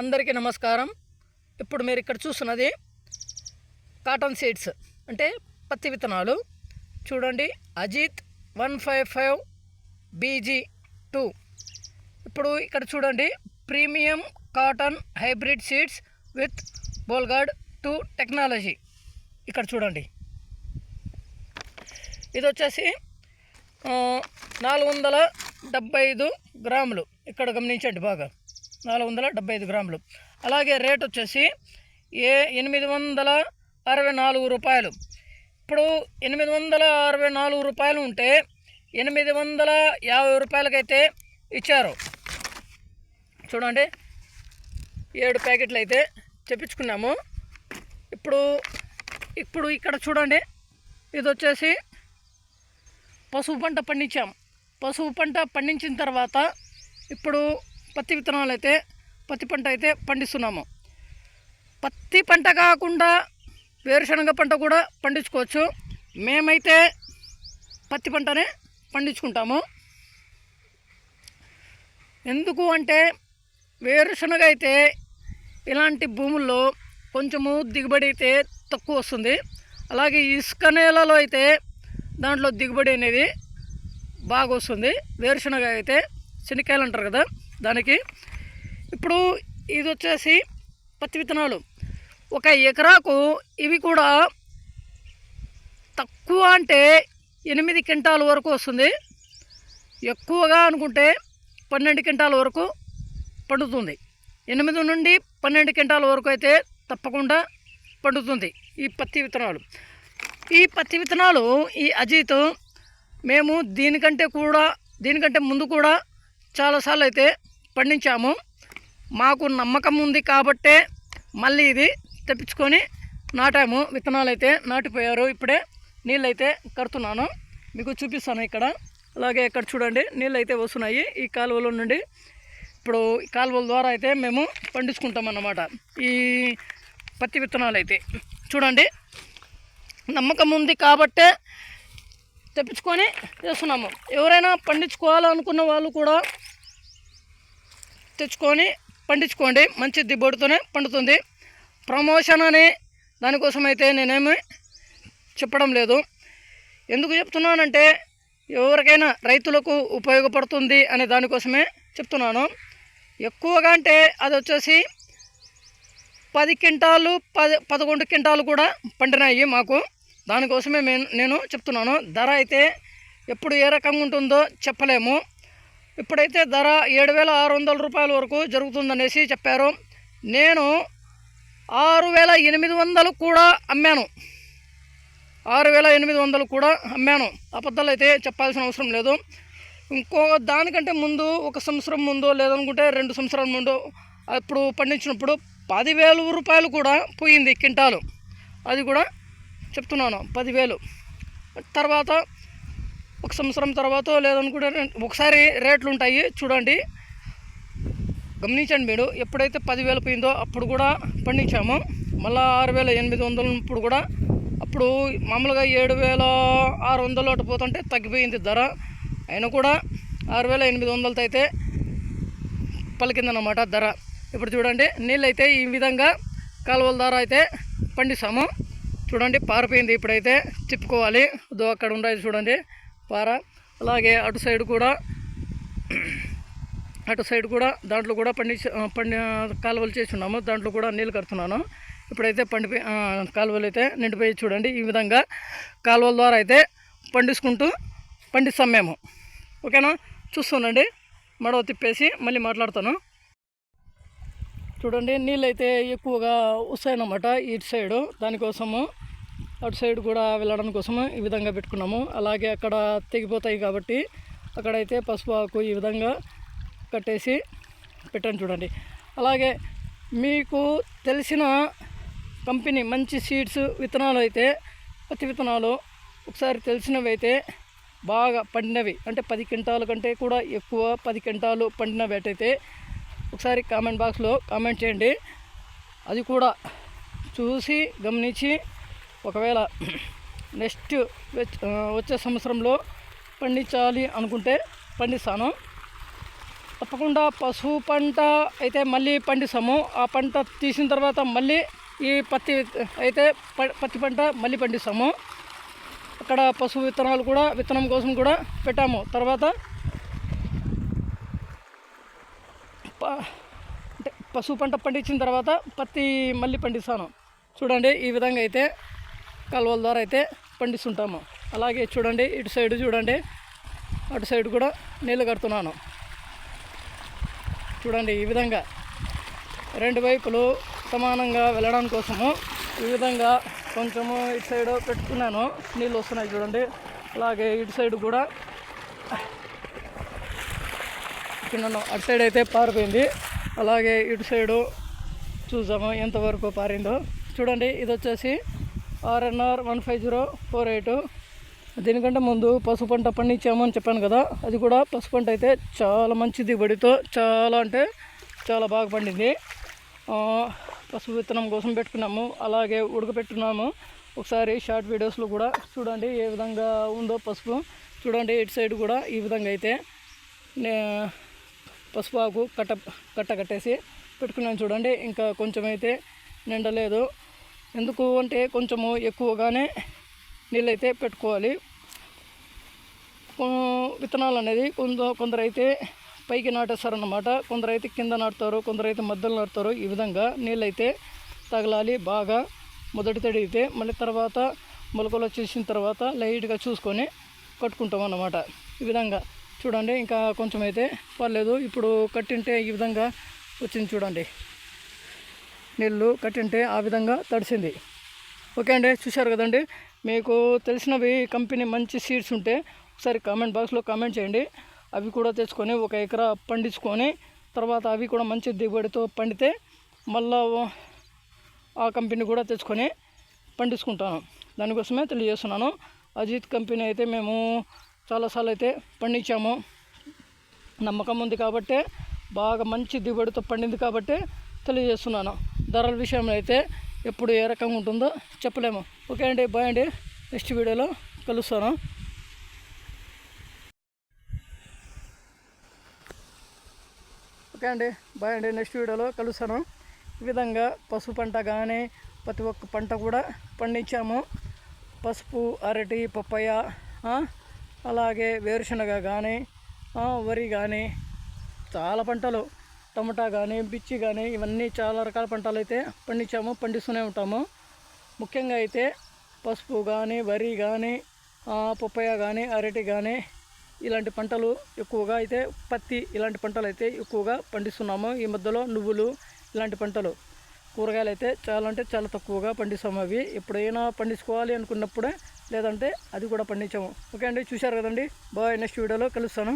అందరికీ నమస్కారం. ఇప్పుడు మీరు ఇక్కడ చూస్తున్నది కాటన్ సీడ్స్ అంటే పత్తి విత్తనాలు. చూడండి Ajeet one five five BG two. ఇప్పుడు ఇక్కడ చూడండి premium cotton hybrid seeds with Bollgard two technology. ఇక్కడ చూడండి. ఇది వచ్చేసి నాలుగు వందల డెబ్బై ఐదు గ్రాములు. ఇక్కడ గమనించండి బాగా. నాలుగు వందల డెబ్బై ఐదు గ్రాములు. అలాగే రేట్ వచ్చేసి ఏ ఎనిమిది వందల అరవై నాలుగు రూపాయలు. ఇప్పుడు ఎనిమిది వందల అరవై నాలుగు రూపాయలు ఉంటే ఎనిమిది వందల యాభై రూపాయలకైతే ఇచ్చారు. చూడండి ఏడు ప్యాకెట్లు అయితే చెప్పించుకున్నాము ఇప్పుడు ఇప్పుడు ఇక్కడ చూడండి ఇది వచ్చేసి పసుపు పంట పండించాం. పసుపు పంట పండించిన తర్వాత ఇప్పుడు పత్తి విత్తనాలు అయితే పత్తి పంట అయితే పండిస్తున్నాము. పత్తి పంట కాకుండా వేరుశనగ పంట కూడా పండించుకోవచ్చు. మేమైతే పత్తి పంటనే పండించుకుంటాము. ఎందుకు అంటే వేరుశనగ అయితే ఇలాంటి భూముల్లో కొంచెము దిగుబడి అయితే తక్కువ వస్తుంది. అలాగే ఇసుక నేలలో అయితే దాంట్లో దిగుబడి అనేది బాగా వస్తుంది. వేరుశనగ అయితే శనక్కాయలు అంటారు కదా దానికి ఇప్పుడు ఇది వచ్చేసి పత్తి విత్తనాలు. ఒక ఎకరాకు ఇవి కూడా తక్కువ అంటే ఎనిమిది క్వింటాల వరకు వస్తుంది. ఎక్కువగా అనుకుంటే పన్నెండు క్వింటాల వరకు పండుతుంది. ఎనిమిది నుండి పన్నెండు క్వింటాల వరకు అయితే తప్పకుండా పండుతుంది ఈ పత్తి విత్తనాలు. ఈ పత్తి విత్తనాలు ఈ అజిత్ మేము దీనికంటే కూడా దీనికంటే ముందు కూడా చాలాసార్లు అయితే పండించాము. మాకు నమ్మకం ఉంది కాబట్టే మళ్ళీ ఇది తెప్పించుకొని నాటాము. విత్తనాలు అయితే నాటిపోయారు. ఇప్పుడే నీళ్ళు అయితే కడుతున్నాను. మీకు చూపిస్తాను ఇక్కడ. అలాగే ఇక్కడ చూడండి నీళ్ళు అయితే వస్తున్నాయి ఈ కాలువలో నుండి ఇప్పుడు ఈ కాలువల ద్వారా అయితే మేము పండించుకుంటాం అన్నమాట ఈ పత్తి విత్తనాలు అయితే చూడండి నమ్మకం ఉంది కాబట్టే తెప్పించుకొని చేస్తున్నాము ఎవరైనా పండించుకోవాలనుకున్న వాళ్ళు కూడా తెచ్చుకొని పండించుకోండి. మంచి దిబ్బడితోనే పండుతుంది. ప్రమోషన్ అని దానికోసం అయితే నేనేమి చెప్పడం లేదు. ఎందుకు చెప్తున్నానంటే ఎవరికైనా రైతులకు ఉపయోగపడుతుంది అనే దానికోసమే చెప్తున్నాను. ఎక్కువగా అంటే అది వచ్చేసి పది క్వింటాలు పది పదకొండు క్వింటాలు కూడా పండినాయి మాకు. దానికోసమే నేను చెప్తున్నాను. ధర అయితే ఎప్పుడు ఏ రకంగా ఉంటుందో చెప్పలేము. ఇప్పుడైతే ధర ఏడు వేల ఆరు వందల రూపాయల వరకు జరుగుతుందనేసి చెప్పారు. నేను ఆరు వేల ఎనిమిది వందలు కూడా అమ్మాను. ఆరు వేల ఎనిమిది వందలు కూడా అమ్మాను. అబద్ధాలు అయితే చెప్పాల్సిన అవసరం లేదు. ఇంకో దానికంటే ముందు ఒక సంవత్సరం ముందు లేదనుకుంటే రెండు సంవత్సరాల ముందు అప్పుడు పండించినప్పుడు పదివేలు రూపాయలు కూడా పోయింది క్వింటాలు అది కూడా చెప్తున్నాను పదివేలు. తర్వాత ఒక సంవత్సరం తర్వాత లేదనుకుంటే ఒకసారి రేట్లు ఉంటాయి చూడండి. గమనించండి మీరు ఎప్పుడైతే పదివేలు పోయిందో అప్పుడు కూడా పండించాము. మళ్ళీ ఆరు వేల ఎనిమిది వందలు ఇప్పుడు కూడా అప్పుడు మామూలుగా ఏడు వేల ఆరు వందలు అటు పోతుంటే తగ్గిపోయింది ధర. అయినా కూడా ఆరు వేల ఎనిమిది వందలతో అయితే పలికిందన్నమాట ధర. ఇప్పుడు చూడండి నీళ్ళు అయితే ఈ విధంగా కాలువల ద్వారా అయితే పండిస్తాము. చూడండి పారిపోయింది ఇప్పుడైతే. తిప్పుకోవాలి అదో అక్కడ ఉండేది చూడండి. పార అలాగే అటు సైడ్ కూడా అటు సైడ్ కూడా దాంట్లో కూడా పండి పండి కాలువలు చేసి ఉన్నాము. దాంట్లో కూడా నీళ్ళు కడుతున్నాను. ఇప్పుడైతే పండిపోయి కాలువలు అయితే నిండిపోయి చూడండి. ఈ విధంగా కాలువల ద్వారా అయితే పండించుకుంటూ పండిస్తాం మేము. ఓకేనా? చూస్తుండండి. మడవ తిప్పేసి మళ్ళీ మాట్లాడతాను. చూడండి నీళ్ళు అయితే ఎక్కువగా వస్తాయన్నమాట ఇటు సైడు. దానికోసము అటు సైడ్ కూడా వెళ్ళడం కోసము ఈ విధంగా పెట్టుకున్నాము. అలాగే అక్కడ తెగిపోతాయి కాబట్టి అక్కడైతే పసుపు ఆకు ఈ విధంగా కట్టేసి పెట్టాను చూడండి. అలాగే మీకు తెలిసిన కంపెనీ మంచి సీడ్స్ విత్తనాలు అయితే పత్తి విత్తనాలు ఒకసారి తెలిసినవి అయితే బాగా పండినవి. అంటే పది క్వింటాల కంటే కూడా ఎక్కువ పది క్వింటాలు పండినవి అయితే ఒకసారి కామెంట్ బాక్స్లో కామెంట్ చేయండి. అది కూడా చూసి గమనించి ఒకవేళ నెక్స్ట్ వచ్చే సంవత్సరంలో పండించాలి అనుకుంటే పండిస్తాను. తప్పకుండా పసుపు పంట అయితే మళ్ళీ పండిస్తాము. ఆ పంట తీసిన తర్వాత మళ్ళీ ఈ పత్తి అయితే ప- పత్తి పంట మళ్ళీ పండిస్తాము. అక్కడ పసుపు విత్తనాలు కూడా విత్తనం కోసం కూడా పెట్టాము. తర్వాత ప- అంటే పసుపు పంట పండించిన తర్వాత పత్తి మళ్ళీ పండిస్తాను. చూడండి ఈ విధంగా అయితే కలువల ద్వారా అయితే పండిస్తుంటాము. అలాగే చూడండి ఇటు సైడ్ చూడండి అటు సైడ్ కూడా నీళ్ళు కడుతున్నాను. చూడండి ఈ విధంగా రెండు వైపులు సమానంగా వెళ్ళడం కోసము ఈ విధంగా కొంచెము ఇటు సైడ్ పెట్టుకున్నాను. నీళ్ళు వస్తున్నాయి చూడండి. అలాగే ఇటు సైడ్ కూడా చూడండి అటు సైడ్ అయితే పారిపోయింది. అలాగే ఇటు సైడు చూద్దాము ఎంతవరకు పారిందో. చూడండి ఇది వచ్చేసి RNR one five zero four eight. దీనికంటే ముందు పసుపు పంట పండించాము అని చెప్పాను కదా అది కూడా పసుపు పంట అయితే చాలా మంచి దిగుబడితో చాలా అంటే చాలా బాగా పండింది. పసుపు విత్తనం కోసం పెట్టుకున్నాము అలాగే ఉడకపెట్టున్నాము ఒకసారి షార్ట్ వీడియోస్లో కూడా చూడండి ఏ విధంగా ఉందో పసుపు. చూడండి ఇటు సైడ్ కూడా ఈ విధంగా అయితే నే- పసుపు ఆకు కట్ట కట్ట కట్టేసి పెట్టుకున్నాను చూడండి. ఇంకా కొంచెం అయితే నిండలేదు. ఎందుకు అంటే కొంచెము ఎక్కువగానే నీళ్ళైతే పెట్టుకోవాలి. విత్తనాలు అనేది కొంత కొందరు పైకి నాటేస్తారన్నమాట. కొందరైతే కింద నాటుతారు కొందరైతే మధ్యలో నాటుతారు. ఈ విధంగా నీళ్ళైతే తగలాలి బాగా. మొదటి తడిగితే మళ్ళీ తర్వాత మొలకలు వచ్చేసిన తర్వాత లైట్గా చూసుకొని కట్టుకుంటాం అన్నమాట ఈ విధంగా చూడండి ఇంకా కొంచెం అయితే పర్లేదు. ఇప్పుడు కట్టింటే ఈ విధంగా వచ్చింది చూడండి. నీళ్ళు కట్టింటే ఆ విధంగా తడిసింది. ఓకే అండి చూశారు కదండి? మీకు తెలిసినవి కంపెనీ మంచి సీడ్స్ ఉంటే ఒకసారి కామెంట్ బాక్స్లో కామెంట్ చేయండి. అవి కూడా తెచ్చుకొని ఒక ఎకరా పండించుకొని తర్వాత అవి కూడా మంచి దిగుబడితో పండితే మళ్ళా ఆ కంపెనీ కూడా తెచ్చుకొని పండించుకుంటాను. దానికోసమే తెలియజేస్తున్నాను. అజిత్ కంపెనీ అయితే మేము చాలాసార్లు అయితే పండించాము. నమ్మకం ఉంది కాబట్టే బాగా మంచి దిగుబడితో పండింది కాబట్టి తెలియజేస్తున్నాను. ధరల విషయంలో అయితే ఎప్పుడు ఏ రకంగా ఉంటుందో చెప్పలేము. ఓకే అండి బాయ్ అండి. నెక్స్ట్ వీడియోలో కలుస్తాను. ఓకే అండి బాయ్ అండి. నెక్స్ట్ వీడియోలో కలుస్తాను. ఈ విధంగా పసుపు పంట కానీ ప్రతి ఒక్క పంట కూడా పండించాము. పసుపు అరటి పప్పయ్య అలాగే వేరుశనగ కానీ వరి కానీ చాలా పంటలు టమాటా కానీ బిచ్చి కానీ ఇవన్నీ చాలా రకాల పంటలు అయితే పండించాము పండిస్తూనే ఉంటాము. ముఖ్యంగా అయితే పసుపు కానీ వరి కానీ పప్పయ్య కానీ అరటి కానీ ఇలాంటి పంటలు ఎక్కువగా అయితే పత్తి ఇలాంటి పంటలు అయితే ఎక్కువగా పండిస్తున్నాము. ఈ మధ్యలో నువ్వులు ఇలాంటి పంటలు కూరగాయలు అయితే చాలా అంటే చాలా తక్కువగా పండిస్తాము అవి. ఎప్పుడైనా పండించుకోవాలి అనుకున్నప్పుడే లేదంటే అది కూడా పండించాము. ఓకే అండి చూశారు కదండి? బాయ్ నెక్స్ట్ వీడియోలో కలుస్తాను.